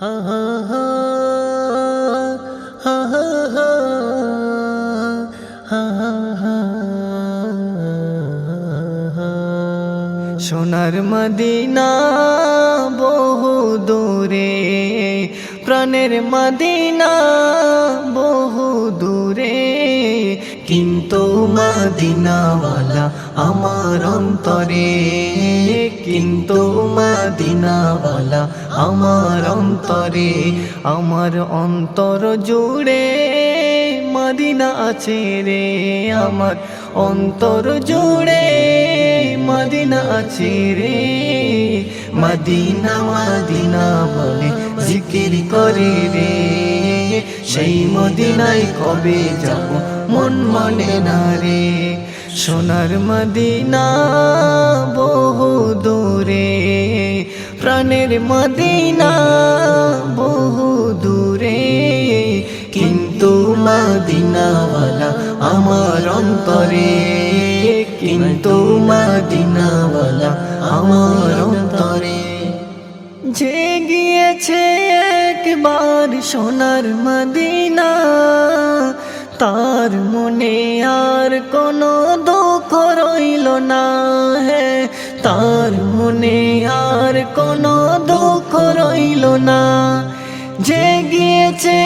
হা হা হা হা হা হা হা হা সোনার মদিনা বহু দূরে, প্রাণের মদিনা বহু দূরে। কিন্তু মদিনাওয়ালা আমার অন্তরে, কিন্তু মদিনাওয়ালা আমার অন্তরে, আমার অন্তর জুড়ে মদিনা আছে রে, আমার অন্তর জুড়ে মদিনা আছে রে। মদিনা মদিনা বলে জিকির করে রে। সেই মদিনায় কবে যাব? মন মনে না রে। সোনার মদিনা বহু দূরে। প্রাণের মদিনা বহু দূরে। কিন্তু মদিনাওয়ালা আমার অন্তরে। কিন্তু মদিনাওয়ালা আমার অন্তরে। যে গিয়েছে একবার সোনার মদিনা, তার মনে আর কোনো দুঃখ রইল না হে। তার মনে আর কোনো দুঃখ রইল না। যে গিয়েছে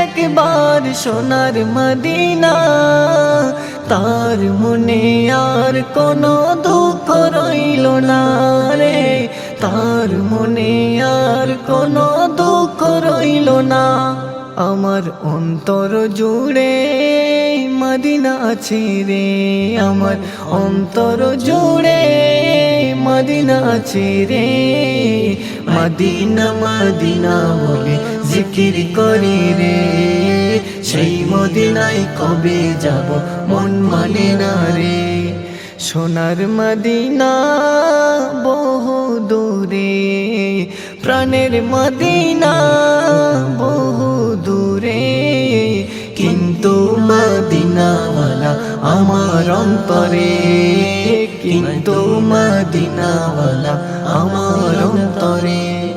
একবার সোনার মদিনা, তার মনে আর কোনো দুঃখ রইল না রে। তার মনে আর কোনো রইল না। আমার অন্তর জুড়ে মদিনা আছে রে। আমার অন্তর জুড়ে মদিনা আছে রে। মদিনা মদিনা বলে জিকির করি রে। সেই মদিনায় কবে যাব মন মানে না রে। সোনার মদিনা বহু দূরে। প্রাণের মদিনা বহু দূরে। কিন্তু মদিনাওয়ালা আমার অন্তরে। কিন্তু মদিনাওয়ালা আমার অন্তরে।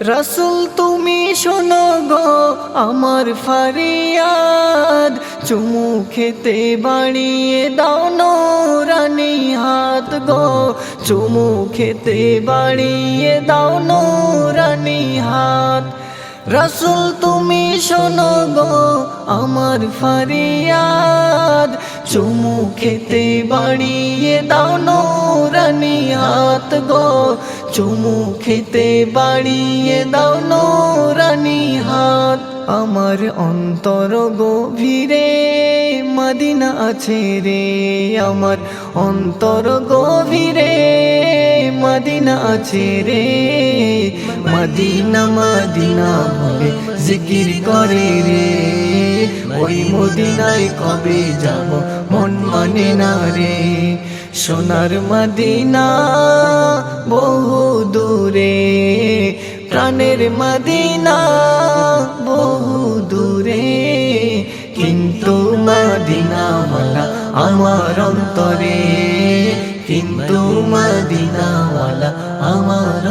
রসুল, তুমি শোনো গো আমার ফারিয়াদ। চুমু খেতে বাড়িয়ে দাও রানী হাত গো। চুমু খেতে বাড়িয়ে দাও রসুল তুমি শোনো গো, আমার ফারিয়াদ। চুমু খেতে বাড়িয়ে দাও রানী হাত গো। চুমু খেতে বাড়িয়ে দাও রানী হাত। আমার অন্তর গভীরে মদিনা আছে রে, আমার অন্তর গভীরে মদিনা রে। মদিনা মদিনা বলে জিকির করে রে। ওই মদিনায় কবে যাব মন মানে না রে। সোনার মদিনা বহু দূরে, প্রাণের মদিনা বহু দূরে। কিন্তু মদিনাওয়ালা আমার অন্তরে কিন্তু মদিনাওয়ালা আমার